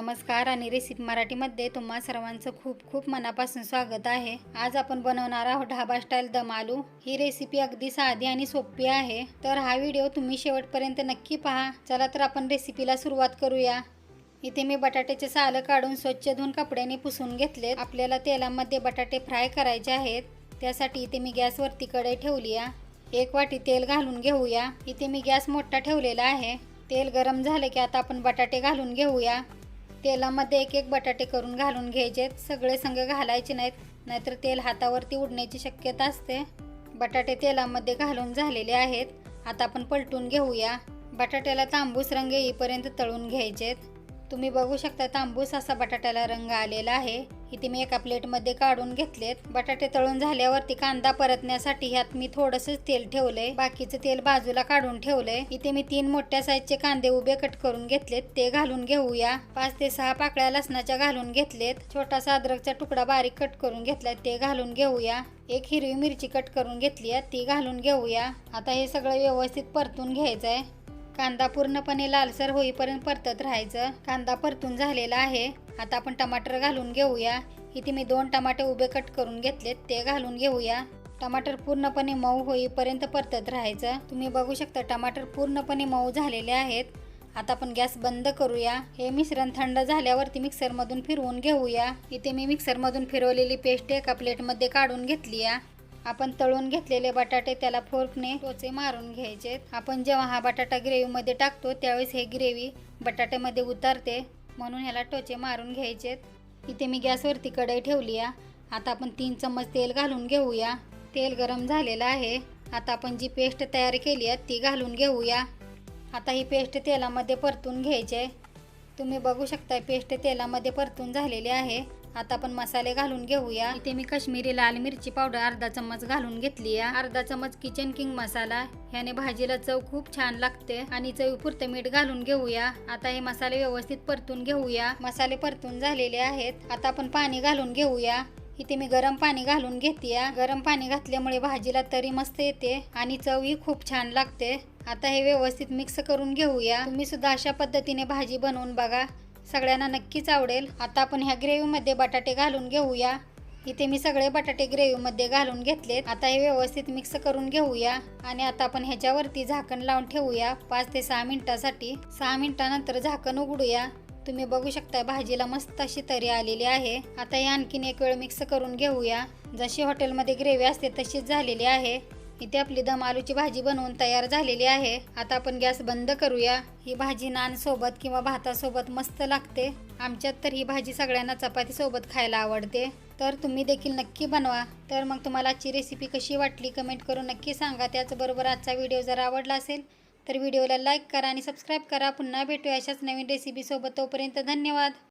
नमस्कार आणि रेसिपी मराठीमध्ये तुम्हा सर्वांचं खूप खूप मनापासून स्वागत आहे. आज आपण बनवणार आहोत ढाबा स्टाईल दम आलू. ही रेसिपी अगदी साधी आणि सोपी आहे. तर हा व्हिडिओ तुम्ही शेवटपर्यंत नक्की पहा. चला तर आपण रेसिपीला सुरुवात करूया. इथे मी बटाट्याचे सालं काढून स्वच्छ धुवून कपड्याने पुसून घेतलेत. आपल्याला तेलामध्ये बटाटे फ्राय करायचे आहेत. त्यासाठी इथे मी गॅसवरती कढई ठेवली एक वाटी तेल घालून घेऊया. इथे मी गॅस मोठा ठेवलेला आहे. तेल गरम झाले की आता आपण बटाटे घालून घेऊया. तेलामध्ये एक एक बटाटे करून घालून घ्यायचे. सगळे संग घालायचे नाहीत नाहीतर तेल हातावरती उडण्याची शक्यता असते. बटाटे तेलामध्ये घालून झालेले आहेत. आता आपण पलटून घेऊया. बटाट्याला तांबूस रंग येईपर्यंत तळून घ्यायचेत. तुम्ही बघू शकता तांबूस असा बटाट्याला रंग आलेला आहे. इथे मी एका प्लेटमध्ये काढून घेतलेत. बटाटे तळून झाल्यावरती कांदा परतण्यासाठी ह्यात मी थोडंसं तेल ठेवलंय. बाकीचं तेल बाजूला काढून ठेवलंय. इथे मी तीन मोठ्या साईजचे कांदे उभे कट करून घेतलेत. ते घालून घेऊया. पाच ते सहा पाकळ्या लसणाच्या घालून घेतलेत. छोटासा अद्रकचा तुकडा बारीक कट करून घेतलाय. ते घालून घेऊया. एक हिरवी मिरची कट करून घेतली आहे. ती घालून घेऊया. आता हे सगळं व्यवस्थित परतून घ्यायचंय. कांदा पूर्णपणे लालसर होईपर्यंत परतत राहायचं. कांदा परतून झालेला आहे. आता आपण टमाटर घालून घेऊया. इथे मी दोन टमाटे उभे कट करून घेतलेत ते घालून घेऊया. टमाटर पूर्णपणे मऊ होईपर्यंत परतत राहायचं. तुम्ही बघू शकता टमाटर पूर्णपणे मऊ झालेले आहेत. आता आपण गॅस बंद करूया. हे मिश्रण थंड झाल्यावरती मिक्सरमधून फिरवून घेऊया. इथे मी मिक्सरमधून फिरवलेली पेस्ट एका प्लेटमध्ये काढून घेतली आहे. आपण तळून घेतलेले बटाटे त्याला फोर्कने टोचे मारून घ्यायचे. आपण जेव्हा हा बटाटा ग्रेव्हीमध्ये टाकतो त्यावेळेस हे ग्रेव्ही बटाट्यामध्ये उतरते म्हणून ह्याला टोचे मारून घ्यायचेत इथे मी गॅसवरती कढई ठेवली आहे. आता आपण तीन चम्मच तेल घालून घेऊया. तेल गरम झालेलं आहे. आता आपण जी पेस्ट तयार केली आहे ती घालून घेऊया. आता ही पेस्ट तेलामध्ये परतून घ्यायची आहे. तुम्ही बघू शकता पेस्ट तेलामध्ये परतून झालेली आहे. आता आपण मसाले घालून घेऊया. इथे मी काश्मीरी लाल मिरची पावडर अर्धा चम्मच घालून घेतली आहे. अर्धा चम्मच किचन किंग मसाला. ह्याने भाजीला चव खूप छान लागते. आणि चवीपुरतं मीठ घालून घेऊया. आता हे मसाले व्यवस्थित परतून घेऊया. मसाले परतून झालेले आहेत. आता आपण पाणी घालून घेऊया. इथे मी गरम पाणी घालून घेते गरम पाणी घातल्यामुळे भाजीला तरी मस्त येते आणि चवही खूप छान लागते. आता हे व्यवस्थित मिक्स करून घेऊया. तुम्ही सुद्धा अशा पद्धतीने भाजी बनवून बघा. सगळ्यांना नक्कीच आवडेल. आता आपण ह्या ग्रेव्हीमध्ये बटाटे घालून घेऊया. इथे मी सगळे बटाटे ग्रेव्हीमध्ये घालून घेतलेत. आता हे व्यवस्थित मिक्स करून घेऊया. आणि आता आपण ह्याच्यावरती झाकण लावून ठेवूया. पाच ते सहा मिनिटासाठी. सहा मिनिटानंतर झाकण उघडूया. तुम्ही बघू शकता भाजीला मस्त अशी तरी आलेली आहे. आता हे आणखीन एक वेळ मिक्स करून घेऊया. जशी हॉटेलमध्ये ग्रेव्ही असते तशीच झालेली आहे. इथे आपली दम आलूची भाजी बनवून तयार झालेली आहे. आता आपण गॅस बंद करूया. ही भाजी नानसोबत किंवा भातासोबत मस्त लागते. आमच्यात तर ही भाजी सगळ्यांना चपातीसोबत खायला आवडते. तर तुम्ही देखील नक्की बनवा. तर मग तुम्हाला आजची रेसिपी कशी वाटली कमेंट करून नक्की सांगा. त्याचबरोबर आजचा व्हिडिओ जर आवडला असेल तर व्हिडिओला लाईक करा आणि सबस्क्राईब करा. पुन्हा भेटूया अशाच नवीन रेसिपीसोबत तोपर्यंत धन्यवाद.